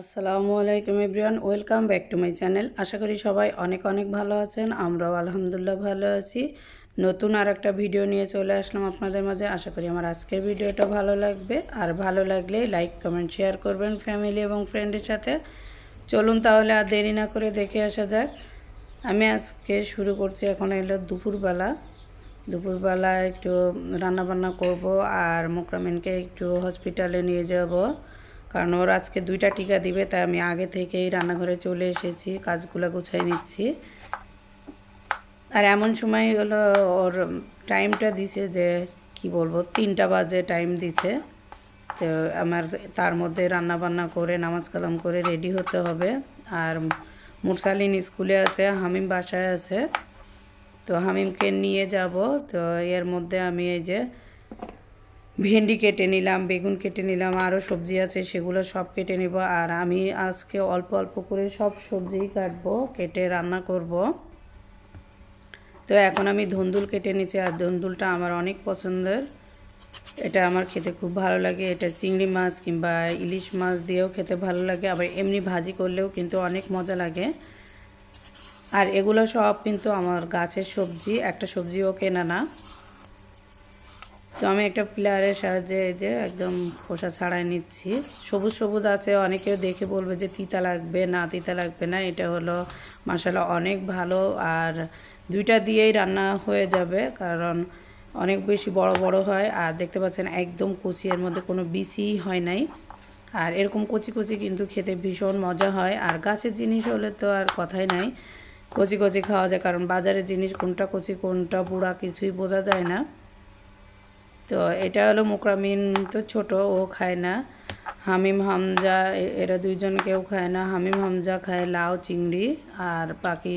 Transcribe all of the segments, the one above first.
আসসালামু আলাইকুম everyone, welcome back to my channel. আশা করি সবাই অনেক অনেক ভালো আছেন, আমরাও আলহামদুলিল্লাহ ভালো আছি। নতুন আর একটা ভিডিও নিয়ে চলে আসলাম আপনাদের মাঝে। আশা করি আমার আজকের ভিডিওটা ভালো লাগবে। আর ভালো লাগলে লাইক, কমেন্ট, শেয়ার করবেন ফ্যামিলি এবং ফ্রেন্ডের সাথে। চলুন তাহলে আর দেরি না করে দেখে আসা যাক। আমি আজকে শুরু করছি এখন এলো দুপুরবেলা। দুপুরবেলা একটু রান্নাবান্না করব আর মোকরামিনকে একটু হসপিটালে নিয়ে যাব। কারণ ওর আজকে দুইটা টিকা দিবে, তাই আমি আগে থেকেই রান্নাঘরে চলে এসেছি, কাজগুলো গুছাই নিচ্ছি। আর এমন সময় হলো ওর টাইমটা দিছে যে, কি বলব, তিনটা বাজে টাইম দিছে। তো আমার তার মধ্যে রান্না বান্না করে, নামাজ কালাম করে রেডি হতে হবে। আর মুরসালিন স্কুলে আছে, হামিম বাসায় আছে। তো হামিমকে নিয়ে যাব, তো এর মধ্যে আমি এই যে ভেন্ডি কেটে নিলাম, বেগুন কেটে নিলাম আরও সবজি আছে, সেগুলো সব কেটে নেব। আর আমি আজকে অল্প অল্প করে সব সবজিই কাটবো, কেটে রান্না করব। তো এখন আমি ধন্দুল কেটে নিচ্ছি, আর ধন্দুলটা আমার অনেক পছন্দের। এটা আমার খেতে খুব ভালো লাগে। এটা চিংড়ি মাছ কিংবা ইলিশ মাছ দিয়েও খেতে ভালো লাগে, আবার এমনি ভাজি করলেও কিন্তু অনেক মজা লাগে। আর এগুলো সব কিন্তু আমার গাছের সবজি, একটা সবজিও কেনা না। তো আমি একটা প্লেয়ারের সাহায্যে এই যে একদম খোসা ছাড়াই নিচ্ছি। সবুজ সবুজ আছে, অনেকেও দেখে বলবে যে তিতা লাগবে না, তিতা লাগবে না। এটা হলো মশালা অনেক ভালো আর দুইটা দিয়েই রান্না হয়ে যাবে কারণ অনেক বেশি বড় বড় হয়। আর দেখতে পাচ্ছেন একদম কুচি, এর মধ্যে কোনো বিচিই হয় নাই। আর এরকম কচি কচি কিন্তু খেতে ভীষণ মজা হয়। আর গাছের জিনিস হলে তো আর কথাই নাই, কচি কচি খাওয়া যায়। কারণ বাজারের জিনিস কোনটা কচি, কোনটা বুড়া কিছুই বোঝা যায় না। তো এটা হলো মুকরামিন তো ছোট, ও খায় না। হামিম, হামজা এরা দুইজন কেউ খায় না। হামিম, হামজা খায় লাউ, চিংড়ি আর বাকি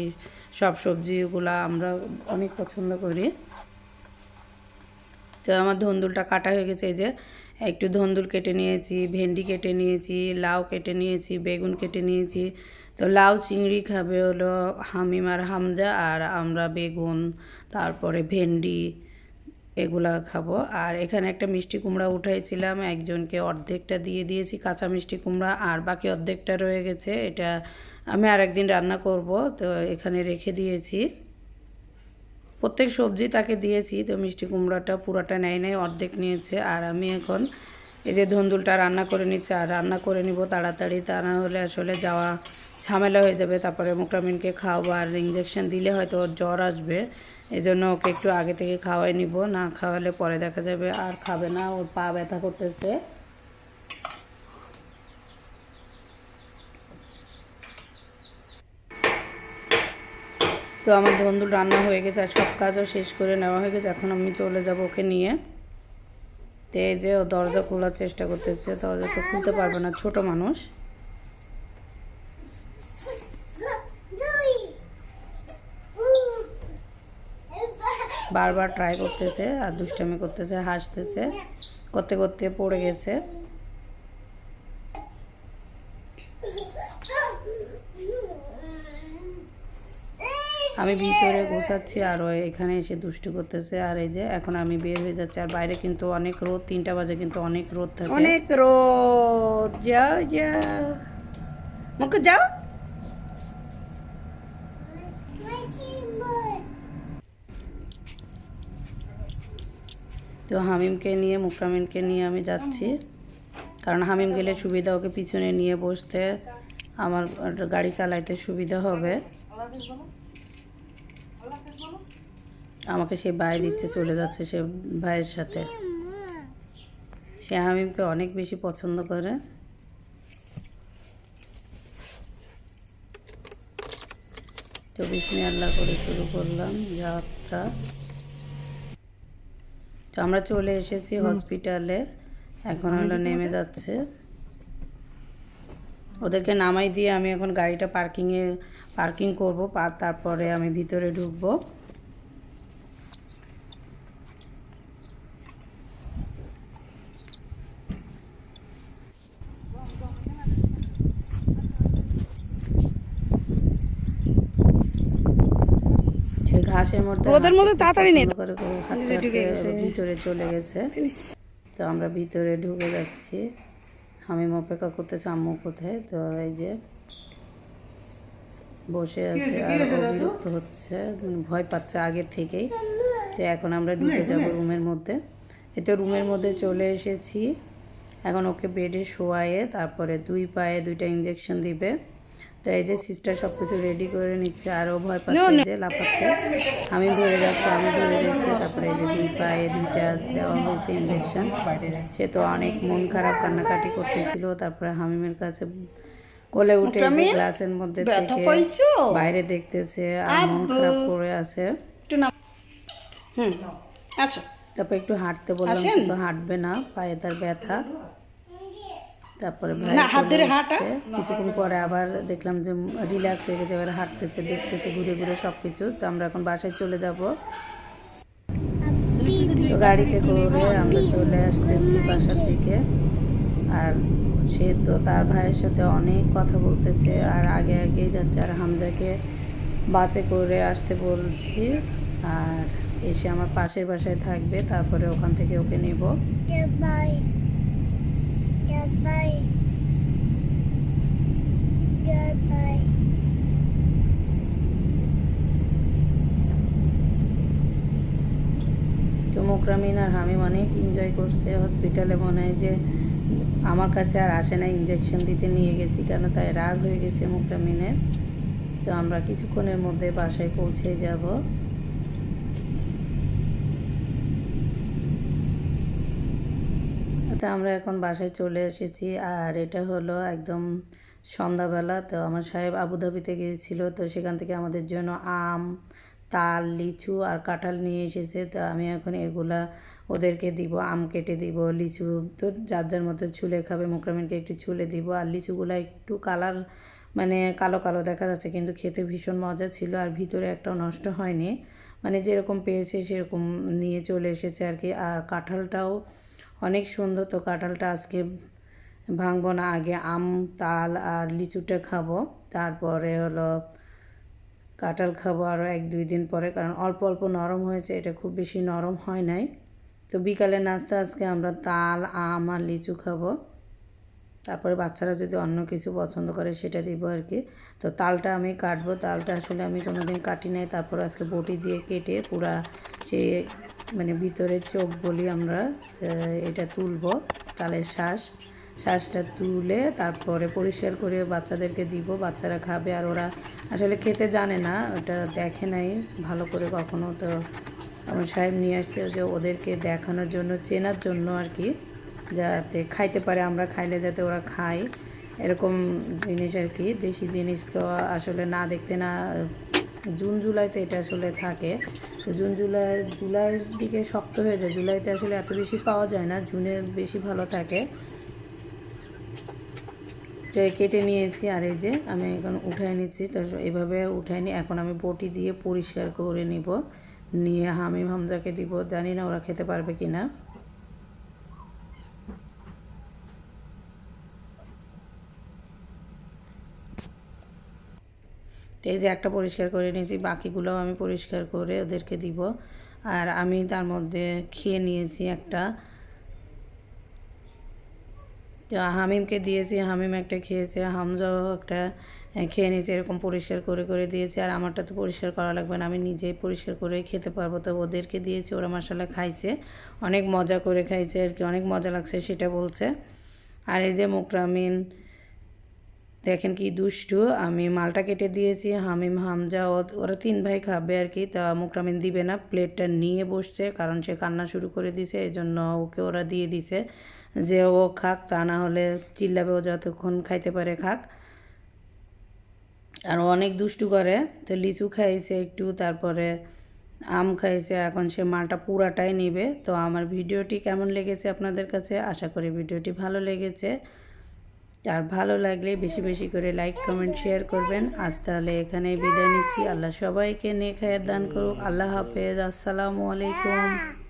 সব সবজিগুলো আমরা অনেক পছন্দ করি। তো আমার ধন্দুলটা কাটা হয়ে গেছে, এই যে একটু ধন্দুল কেটে নিয়েছি, ভেন্ডি কেটে নিয়েছি, লাউ কেটে নিয়েছি, বেগুন কেটে নিয়েছি। তো লাউ, চিংড়ি খাবে হলো হামিম আর হামজা, আর আমরা বেগুন, তারপরে ভেন্ডি এগুলা খাব। আর এখানে একটা মিষ্টি কুমড়া উঠাইছিলাম, একজনকে অর্ধেকটা দিয়ে দিয়েছি কাঁচা মিষ্টি কুমড়া, আর বাকি অর্ধেকটা রয়ে গেছে, এটা আমি আরেকদিন রান্না করব, তো এখানে রেখে দিয়েছি। প্রত্যেক সবজি তাকে দিয়েছি, তো মিষ্টি কুমড়াটা পুরোটা নেয় নেয়, অর্ধেক নিয়েছে, আর আমি এখন এই যে ধন্দুলটা রান্না করে নিচ্ছি, আর রান্না করে নিব তাড়াতাড়ি, তা না হলে আসলে যাওয়া ঝামেলা হয়ে যাবে, তারপরে মোকরামিনকে খাওয়াবো, আর ইঞ্জেকশন দিলে হয়তো জ্বর আসবে। এই জন্য ওকে একটু আগে থেকে খাওয়াই নিব। না খাওয়ালে পরে দেখা যাবে আর খাবে না। ওর পা ব্যথা করতেছে। তো আমার ধন্দুল রান্না হয়ে গেছে আর সব কাজও শেষ করে নেওয়া হয়ে গেছে। এখন আমি চলে যাব ওকে নিয়ে। তে যে ও দরজা খোলার চেষ্টা করতেছে। দরজা তো খুলতে পারবে না, ছোট মানুষ। বারবার ট্রাই করতেছে, আর দুষ্টামি করতেছে, হাসতেছে, করতে করতে পড়ে গেছে। আমি ভিতরে গোছাচ্ছি, আর ও এখানে এসে দুষ্টু করতেছে, আর এই যে এখন আমি বের হয়ে যাচ্ছি, আর বাইরে কিন্তু অনেক রোদ, তিনটা বাজে কিন্তু অনেক রোদ থাকে। অনেক রোদ, যাও যাও। মুখ যাও। তো হামিমকে নিয়ে মুকরামিনকে নিয়ে আমি যাচ্ছি। কারণ হামিম গেলে সুবিধা, ওকে পিছনে নিয়ে বসতে আমার গাড়ি চালাইতে সুবিধা হবে। আমাকে সে ভাই দিচ্ছে চলে যাচ্ছে, সে ভাইয়ের সাথে। সে হামিমকে অনেক বেশি পছন্দ করে। তো বিসমি আল্লাহ করে শুরু করলাম, যাত্রা। তো আমরা চলে এসেছি হসপিটালে। এখন হলো নেমে যাচ্ছে। ওদেরকে নামাই দিয়ে আমি এখন গাড়িটা পার্কিংয়ে পার্কিং করব তারপরে আমি ভিতরে ঢুকবো। সে ঘাসের মধ্যে রোদের মধ্যে তাড়াতাড়ি নে। পছন্দ করে। ভিতরে চলে গেছে। তো আমরা ভিতরে ঢুকে যাচ্ছি। হামিম অপেক্ষা করতেছে আম্মু কোথায়? তো এই যে বসে আছে আর বিরক্ত হচ্ছে মানে ভয় পাচ্ছে আগের থেকেই। তো এখন আমরা ঢুকে যাব রুমের মধ্যে। এতে রুমের মধ্যে চলে এসেছি। এখন ওকে বেডে শোয়ায়ে তারপরে দুই পায়ে দুইটা ইঞ্জেকশন দিবে। তো এই যে সিস্টার সব কিছু রেডি করে নিচ্ছে আর ও ভয় পাচ্ছে যে লাফাচ্ছে। আমি ধরে যাচ্ছি আমি ধরে রেখে তারপরে এই যে দুই পায়ে দুইটা দেওয়া হয়েছে ইঞ্জেকশন সে তো অনেক মন খারাপ কান্নাকাটি করতেছিল। তারপরে হামিমের কাছে কোলে উঠে যে গ্লাসের মধ্যে থেকে বাইরে দেখতেছে আর মন খারাপ করে আছে। হুম আচ্ছা। তারপর একটু হাঁটতে বললাম তো হাঁটবে না পায়ে তার ব্যথা। তারপরে ভাই না, হাত চলে ধরে হাঁটা। কিছুক্ষণ পরে আবার দেখলাম যে রিল্যাক্স হয়ে গেছে এবার হাঁটতেছে দেখতেছে ঘুরে ঘুরে সব কিছু তো আমরা এখন বাসায় চলে যাব। তো গাড়িতে করে আমরা চলে আসতেছি বাসার দিকে। আর সে তো তার ভাইয়ের সাথে অনেক কথা বলতেছে আর আগে আগেই যাচ্ছে। আর হামজাকে বাসে করে আসতে বলছি আর এসে আমার পাশের বাসায় থাকবে তারপরে ওখান থেকে ওকে নিব। Goodbye. Goodbye. তো আর হামিম অনেক এনজয় করছে হসপিটালে মনে হয় যে আমার কাছে আর আসে না ইঞ্জেকশন দিতে নিয়ে গেছি কেন তাই রাগ হয়ে গেছে মোকরামিনের তো আমরা কিছুক্ষণের মধ্যে বাসায় পৌঁছে যাব তো আমরা এখন বাসায় চলে এসেছি আর এটা হলো একদম সন্ধ্যাবেলা। তো আমার সাহেব আবুধাবিতে গিয়েছিল, তো সেখান থেকে আমাদের জন্য আম, তাল, লিচু আর কাঁঠাল নিয়ে এসেছে। তো আমি এখন এগুলা ওদেরকে দিব, আম কেটে দিব, লিচু তো যার যার মতো ছুলে খাবে, মোকরামিনকে একটু ছুলে দিব। আর লিচুগুলো একটু কালার মানে কালো কালো দেখা যাচ্ছে, কিন্তু খেতে ভীষণ মজা ছিল আর ভিতরে একটাও নষ্ট হয়নি। মানে যেরকম পেয়েছে সেরকম নিয়ে চলে এসেছে আর কি। আর কাঁঠালটাও অনেক সুন্দর তো কাঁঠালটা আজকে ভাঙবো না, আগে আম, তাল আর লিচুটা খাব। তারপরে হলো কাঁঠাল খাব আরও এক দুই দিন পরে, কারণ অল্প অল্প নরম হয়েছে, এটা খুব বেশি নরম হয় নাই। তো বিকালে নাস্তা আজকে আমরা তাল, আম আর লিচু খাব। তারপরে বাচ্চারা যদি অন্য কিছু পছন্দ করে সেটা দিব আর কি। তো তালটা আমি কাটবো, তালটা আসলে আমি কোনোদিন কাটি নাই, তারপর আজকে বটি দিয়ে কেটে পুরা সেই মানে ভিতরে চোখ বলি আমরা এটা তুলবো তালের শ্বাস শ্বাসটা তুলে তারপরে পরিষ্কার করে বাচ্চাদেরকে দিব, বাচ্চারা খাবে। আর ওরা আসলে খেতে জানে না, ওটা দেখে নাই ভালো করে কখনো। তো আমার সাহেব নিয়ে আসছে যে ওদেরকে দেখানোর জন্য, চেনার জন্য আর কি, যাতে খাইতে পারে। আমরা খাইলে যাতে ওরা খায়। এরকম জিনিস আর কি, দেশি জিনিস তো আসলে না দেখতে না, জুন জুলাইতে এটা আসলে থাকে। তো জুন, জুলাই, জুলাইয়ের দিকে শক্ত হয়ে যায়। জুলাইতে আসলে এত বেশি পাওয়া যায় না, জুনে বেশি ভালো থাকে। তো কেটে নিয়েছি, আর এই যে আমি এখন উঠাই নিচ্ছি, তো এভাবে উঠাই নি এখন আমি বটি দিয়ে পরিষ্কার করে নিব। নিয়ে হামিম হামজাকে দিব। জানি না ওরা খেতে পারবে কি না তো এই যে একটা পরিষ্কার করে নিয়েছি, বাকিগুলোও আমি পরিষ্কার করে ওদেরকে দিব। আর আমি তার মধ্যে খেয়ে নিয়েছি একটা। তো হামিমকে দিয়েছি, হামিম একটা খেয়েছে, হামজাও একটা খেয়ে নিয়েছে, এরকম পরিষ্কার করে করে দিয়েছে। আর আমারটা তো পরিষ্কার করা লাগবে না, আমি নিজেই পরিষ্কার করে খেতে পারব। তো ওদেরকে দিয়েছি, ওরা মশালা খাইছে। অনেক মজা করে খাইছে আর কি, অনেক মজা লাগছে, সেটা বলছে। আর এই যে মুকরামিন দেখেন কি দুষ্টু, আমি মালটা কেটে দিয়েছি, হামিম, হামজা ওরা তিন ভাই খাবে আর কি, তা মুকরামিন দিবে না, প্লেটটা নিয়ে বসছে, কারণ সে কান্না শুরু করে দিছে এই জন্য ওকে ওরা দিয়ে দিছে যে ও খাক, তা না হলে চিল্লাবে ও যতক্ষণ খাইতে পারে খাক। আর অনেক দুষ্টু করে, তো লিচু খাইছে একটু, তারপরে আম খাইছে, এখন সে মালটা পুরাটাই নিবে, তো আমার ভিডিওটি কেমন লেগেছে আপনাদের কাছে, আশা করি ভিডিওটি ভালো লেগেছে। আর ভালো লাগলে বেশি বেশি করে লাইক কমেন্ট শেয়ার করবেন। আজ তাহলে এখানে বিদায় নিচ্ছি। আল্লাহ সবাইকে নেক হায়াত দান করুক। আল্লাহ হাফেজ। আসসালামু আলাইকুম।